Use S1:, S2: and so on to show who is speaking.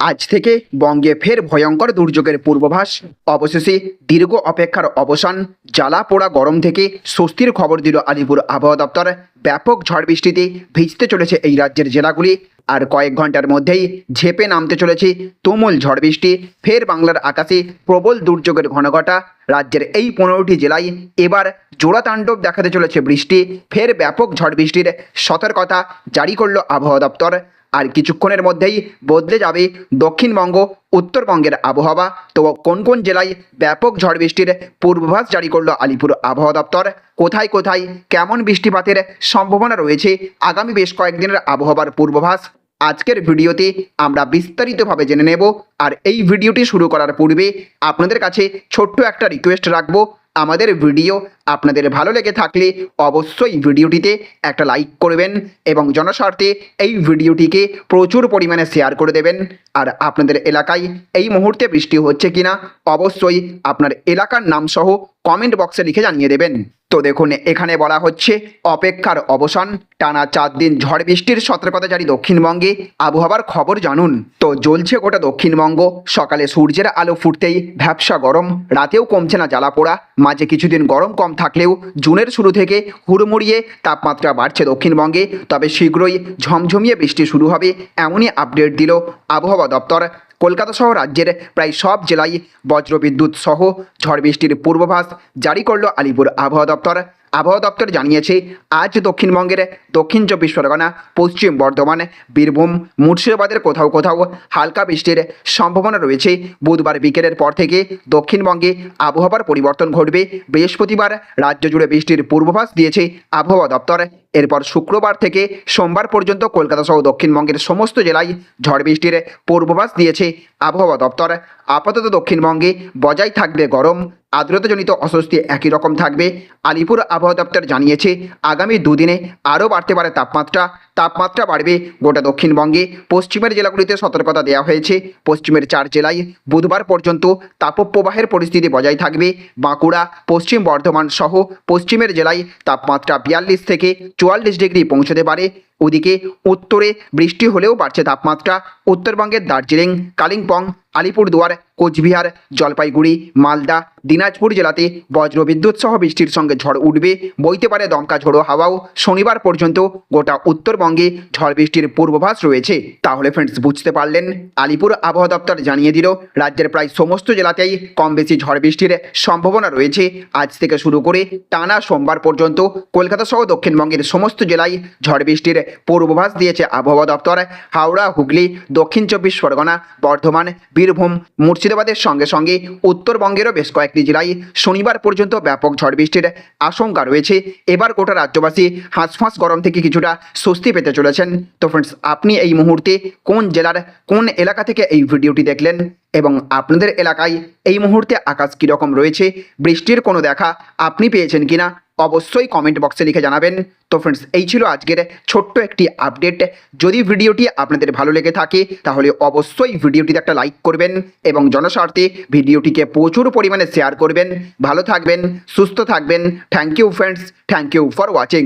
S1: আজ থেকে বঙ্গে ফের ভয়ঙ্কর দুর্যোগের পূর্বাভাস। অবশেষে দীর্ঘ অপেক্ষার অবসান। জ্বালা পোড়া গরম থেকে স্বস্তির খবর দিল আলিপুর আবহাওয়া দপ্তর। ব্যাপক ঝড় বৃষ্টিতে ভিজতে চলেছে এই রাজ্যের জেলাগুলি। আর কয়েক ঘণ্টার মধ্যেই ঝেপে নামতে চলেছে তুমুল ঝড় বৃষ্টি। ফের বাংলার আকাশে প্রবল দুর্যোগের ঘনঘটা। রাজ্যের এই পনেরোটি জেলায় এবার জোড়া তাণ্ডব দেখাতে চলেছে বৃষ্টি। ফের ব্যাপক ঝড় বৃষ্টির সতর্কতা জারি করল আবহাওয়া দপ্তর। আর কিছুক্ষণের মধ্যেই বদলে যাবে দক্ষিণবঙ্গ, উত্তরবঙ্গের আবহাওয়া। তো কোন কোন জেলায় ব্যাপক ঝড় বৃষ্টির পূর্বাভাস জারি করল আলিপুর আবহাওয়া দপ্তর? কোথায় কোথায় কেমন বৃষ্টিপাতের সম্ভাবনা রয়েছে? আগামী বেশ কয়েকদিনের আবহাওয়ার পূর্বাভাস। আজকের ভিডিওতে আমরা বিস্তারিতভাবে জেনে নেব। আর এই ভিডিওটি শুরু করার পূর্বে আপনাদের কাছে ছোট্ট একটা রিকোয়েস্ট রাখব। আমাদের ভিডিও আপনাদের ভালো লেগে থাকলে অবশ্যই ভিডিওটিতে একটা লাইক করবেন এবং জনস্বার্থে এই ভিডিওটিকে প্রচুর পরিমাণে শেয়ার করে দেবেন। আর আপনাদের এলাকায় এই মুহূর্তে বৃষ্টি হচ্ছে কিনা অবশ্যই আপনার এলাকার নামসহ কমেন্ট বক্সে লিখে জানিয়ে দেবেন। তো দেখুন, এখানে বলা হচ্ছে অপেক্ষার অবসান। টানা চার দিন ঝড় বৃষ্টির সতর্কতা জারি দক্ষিণবঙ্গে। আবহাওয়ার খবর জানুন। তো জ্বলছে গোটা দক্ষিণবঙ্গ। সকালে সূর্যের আলো ফুটতেই ভ্যাবসা গরম। রাতেও কমছে না জ্বালা পোড়া মাঝে কিছুদিন গরম কম থাকলেও জুনের শুরু থেকে হুড়মুড়িয়ে তাপমাত্রা বাড়ছে দক্ষিণবঙ্গে। তবে শীঘ্রই ঝমঝমিয়ে বৃষ্টি শুরু হবে, এমনই আপডেট দিল আবহাওয়া দপ্তর। কলকাতা সহ রাজ্যের প্রায় সব জেলায় বজ্রবিদ্যুৎ সহ ঝড় বৃষ্টির পূর্বাভাস জারি করল আলিপুর আবহাওয়া দপ্তর। আবহাওয়া দপ্তর জানিয়েছে, আজ দক্ষিণবঙ্গের দক্ষিণ চব্বিশ পরগনা, পশ্চিম বর্ধমান, বীরভূম, মুর্শিদাবাদের কোথাও কোথাও হালকা বৃষ্টির সম্ভাবনা রয়েছে। বুধবার বিকেলের পর থেকে দক্ষিণবঙ্গে আবহাওয়ার পরিবর্তন ঘটবে। বৃহস্পতিবার রাজ্য জুড়ে বৃষ্টির পূর্বাভাস দিয়েছে আবহাওয়া দপ্তর। এরপর শুক্রবার থেকে সোমবার পর্যন্ত কলকাতা সহ দক্ষিণবঙ্গের সমস্ত জেলায় ঝড় বৃষ্টির পূর্বাভাস দিয়েছে আবহাওয়া দপ্তর। আপাতত দক্ষিণবঙ্গে বজায় থাকবে গরম, আর্দ্রতাজনিত অস্বস্তি একই রকম থাকবে। আলিপুর আবহাওয়া দপ্তর জানিয়েছে, আগামী দুদিনে আরও বাড়তে পারে তাপমাত্রা। তাপমাত্রা বাড়বে গোটা দক্ষিণবঙ্গে। পশ্চিমের জেলাগুলিতে সতর্কতা দেওয়া হয়েছে। পশ্চিমের চার জেলায় বুধবার পর্যন্ত তাপপ্রবাহের পরিস্থিতি বজায় থাকবে। বাঁকুড়া, পশ্চিম বর্ধমান সহ পশ্চিমের জেলায় তাপমাত্রা বিয়াল্লিশ থেকে চুয়াল্লিশ ডিগ্রি পৌঁছতে পারে। ওদিকে উত্তরে বৃষ্টি হলেও বাড়ছে তাপমাত্রা। উত্তরবঙ্গের দার্জিলিং কালিম্পং আলিপুরদুয়ার কোচবিহার, জলপাইগুড়ি, মালদা, দিনাজপুর জেলাতে বজ্রবিদ্যুৎ সহ বৃষ্টির সঙ্গে ঝড় উঠবে। বইতে পারে দমকা ঝোড়ো হাওয়াও। শনিবার পর্যন্ত গোটা উত্তরবঙ্গে ঝড় বৃষ্টির পূর্বাভাস রয়েছে। তাহলে ফ্রেন্ডস বুঝতে পারলেন? আলিপুর আবহাওয়া দপ্তর জানিয়ে দিল, রাজ্যের প্রায় সমস্ত জেলাতেই কম বেশি ঝড় বৃষ্টির সম্ভাবনা রয়েছে। আজ থেকে শুরু করে টানা সোমবার পর্যন্ত কলকাতা সহ দক্ষিণবঙ্গের সমস্ত জেলায় ঝড় বৃষ্টির পূর্বাভাস দিয়েছে আবহাওয়া দপ্তর। হাওড়া, হুগলি, দক্ষিণ চব্বিশ পরগনা, বর্ধমান বীরভূম। মুর্শিদাবাদের সঙ্গে সঙ্গে উত্তরবঙ্গেরও বেশ কয়েকটি জেলায় শনিবার পর্যন্ত ব্যাপক ঝড় বৃষ্টির আশঙ্কা রয়েছে। এবার গোটা রাজ্যবাসী হাঁসফাঁস গরম থেকে কিছুটা স্বস্তি পেতে চলেছেন। তো ফ্রেন্ডস আপনি এই মুহূর্তে কোন জেলার কোন এলাকা থেকে এই ভিডিওটি দেখলেন এবং আপনাদের এলাকায় এই মুহূর্তে আকাশ কীরকম রয়েছে, বৃষ্টির কোনো দেখা আপনি পেয়েছেন কিনা, অবশ্যই কমেন্ট বক্সে লিখে জানাবেন। তো ফ্রেন্ডস এই ছিল আজকের ছোট্ট একটি আপডেট যদি ভিডিওটি আপনাদের ভালো লেগে থাকে, তাহলে অবশ্যই ভিডিওটিতে একটা লাইক করবেন এবং জনস্বার্থে ভিডিওটিকে প্রচুর পরিমাণে শেয়ার করবেন। ভালো থাকবেন, সুস্থ থাকবেন। Thank you friends thank you for watching